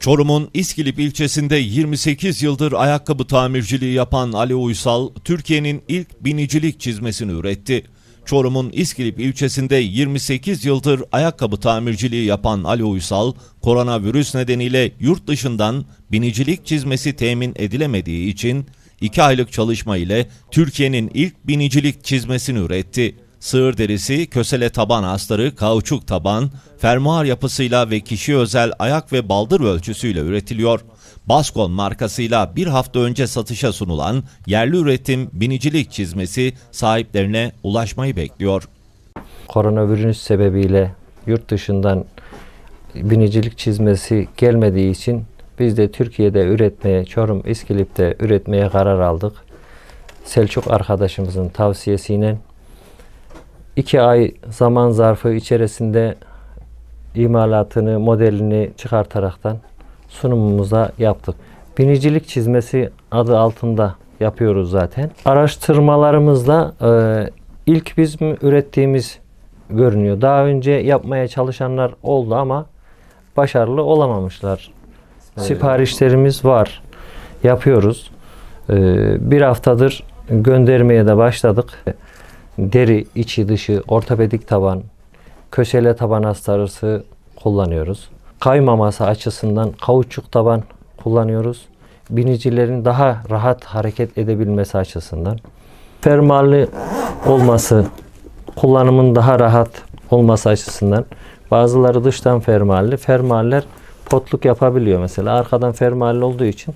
Çorum'un İskilip ilçesinde 28 yıldır ayakkabı tamirciliği yapan Ali Uysal, Türkiye'nin ilk binicilik çizmesini üretti. Çorum'un İskilip ilçesinde 28 yıldır ayakkabı tamirciliği yapan Ali Uysal, koronavirüs nedeniyle yurt dışından binicilik çizmesi temin edilemediği için 2 aylık çalışma ile Türkiye'nin ilk binicilik çizmesini üretti. Sığır derisi, kösele taban astarı, kauçuk taban, fermuar yapısıyla ve kişi özel ayak ve baldır ölçüsüyle üretiliyor. Baskon markasıyla bir hafta önce satışa sunulan yerli üretim binicilik çizmesi sahiplerine ulaşmayı bekliyor. Koronavirüs sebebiyle yurt dışından binicilik çizmesi gelmediği için biz de Türkiye'de üretmeye, Çorum İskilip'te üretmeye karar aldık. Selçuk arkadaşımızın tavsiyesiyle iki ay zaman zarfı içerisinde imalatını, modelini çıkartaraktan sunumumuza yaptık. Binicilik çizmesi adı altında yapıyoruz zaten. Araştırmalarımızda e, ilk bizim ürettiğimiz görünüyor. Daha önce yapmaya çalışanlar oldu ama başarılı olamamışlar. Siparişlerimiz var. Yapıyoruz. E, bir haftadır göndermeye de başladık. Deri, içi dışı, ortopedik taban, köşele taban astarısı kullanıyoruz. Kaymaması açısından kauçuk taban kullanıyoruz. Binicilerin daha rahat hareket edebilmesi açısından. Fermuarlı olması, kullanımın daha rahat olması açısından. Bazıları dıştan fermuarlı. Fermuarlar potluk yapabiliyor mesela. Arkadan fermuarlı olduğu için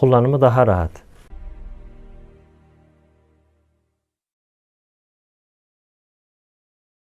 kullanımı daha rahat.